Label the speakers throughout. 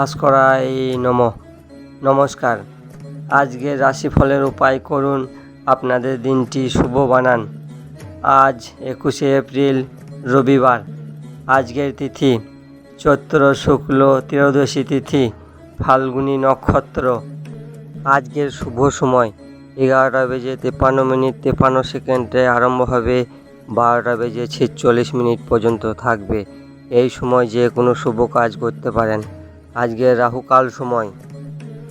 Speaker 1: ভাস্করায় নম। নমস্কার। আজকের রাশিফলের উপায় করুন আপনাদের দিনটি শুভ বানান। আজ একুশে এপ্রিল, রবিবার। আজকের তিথি চৈত্র, শুক্ল, ত্রয়োদশী তিথি, ফাল্গুনী নক্ষত্র। আজকের শুভ সময় এগারোটা বেজে তেপান্ন মিনিট, তেপান্ন সেকেন্ডে আরম্ভ হবে। বারোটা বেজে ছেচল্লিশ মিনিট পর্যন্ত থাকবে। এই সময় যে কোনো শুভ কাজ করতে পারেন। আজকে রাহুকাল সময়।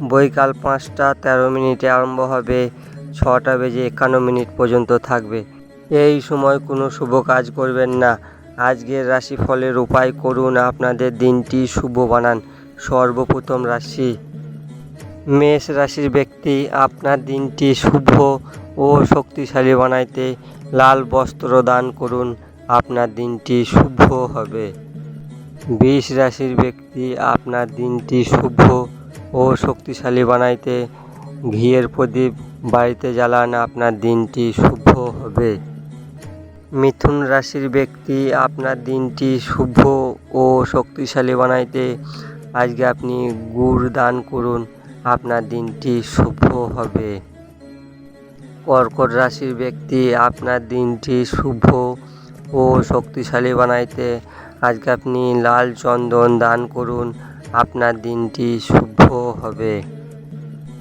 Speaker 1: বৈকাল পাঁচটা তেরো মিনিটে আরম্ভ হবে, ছটা বেজে একান্ন মিনিট পর্যন্ত থাকবে। এই সময় কোনো শুভ কাজ করবেন না। আজকের রাশিফলের উপায় করুন, আপনাদের দিনটি শুভ বানান। সর্বপ্রথম রাশি। মেষ রাশির ব্যক্তি, আপনার দিনটি শুভ ও শক্তিশালী বানাইতে লাল বস্ত্র দান করুন। আপনার দিনটি শুভ হবে। বিষ রাশির ব্যক্তি আপনার দিনটি শুভ ও শক্তিশালী বানাইতে, ঘিয়ের প্রদীপ বাড়িতে জ্বালান, আপনার দিনটি শুভ হবে। মিথুন রাশির ব্যক্তি আপনার দিনটি শুভ ও শক্তিশালী বানাইতে, আজকে আপনি গুড় দান করুন, আপনার দিনটি শুভ হবে। কর্কট রাশির ব্যক্তি আপনার দিনটি শুভ ও শক্তিশালী বানাইতে আজকে আপনি লাল চন্দন দান করুন, আপনার দিনটি শুভ হবে।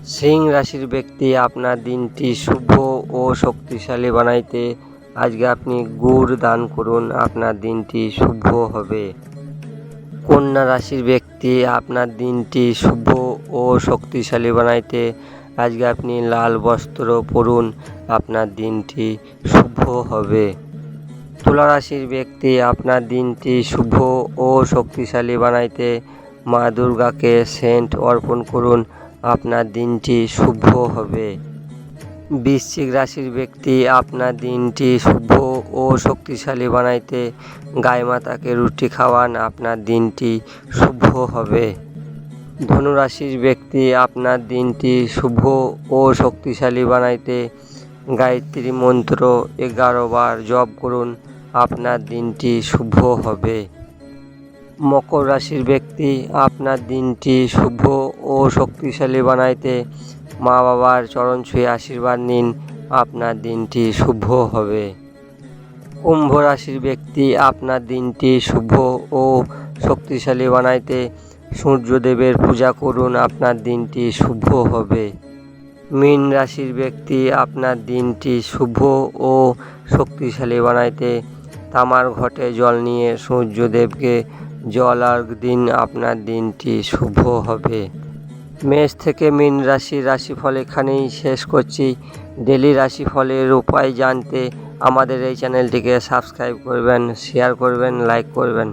Speaker 1: সিং রাশির ব্যক্তি আপনার দিনটি শুভ ও শক্তিশালী বানাইতে আজকে আপনি গুড় দান করুন, আপনার দিনটি শুভ হবে। কন্যা রাশির ব্যক্তি আপনার দিনটি শুভ ও শক্তিশালী বানাইতে আজকে আপনি লাল বস্ত্র পরুন, আপনার দিনটি শুভ হবে। তুলা রাশির ব্যক্তি, আপনার দিনটি শুভ ও শক্তিশালী বানাইতে মা দুর্গাকে সেন্ট অর্পণ করুন। আপনার দিনটি শুভ হবে। বৃশ্চিক রাশির ব্যক্তি, আপনার দিনটি শুভ ও শক্তিশালী বানাইতে গায়ে মাতাকে রুটি খাওয়ান। আপনার দিনটি শুভ হবে। ধনুরাশির ব্যক্তি, আপনার দিনটি শুভ ও শক্তিশালী বানাইতে গায়ত্রী মন্ত্র এগারো বার জপ করুন। আপনার দিনটি শুভ হবে। মকর রাশির ব্যক্তি আপনার দিনটি শুভ ও শক্তিশালী বানাইতে মা বাবার চরণ ছুঁয়ে আশীর্বাদ নিন, আপনার দিনটি শুভ হবে। কুম্ভ রাশির ব্যক্তি আপনার দিনটি শুভ ও শক্তিশালী বানাইতে সূর্যদেবের পূজা করুন, আপনার দিনটি শুভ হবে। মীন রাশির ব্যক্তি আপনার দিনটি শুভ ও শক্তিশালী বানাইতে তামার ঘটে জল নিয়ে সূর্যদেবকে, জল আর দিন আপনার দিনটি শুভ হবে। মেষ থেকে মীন রাশি, রাশিফল এখানেই শেষ করছি। ডেলি রাশিফলের উপায় জানতে আমাদের এই চ্যানেলটিকে সাবস্ক্রাইব করবেন, শেয়ার করবেন, লাইক করবেন।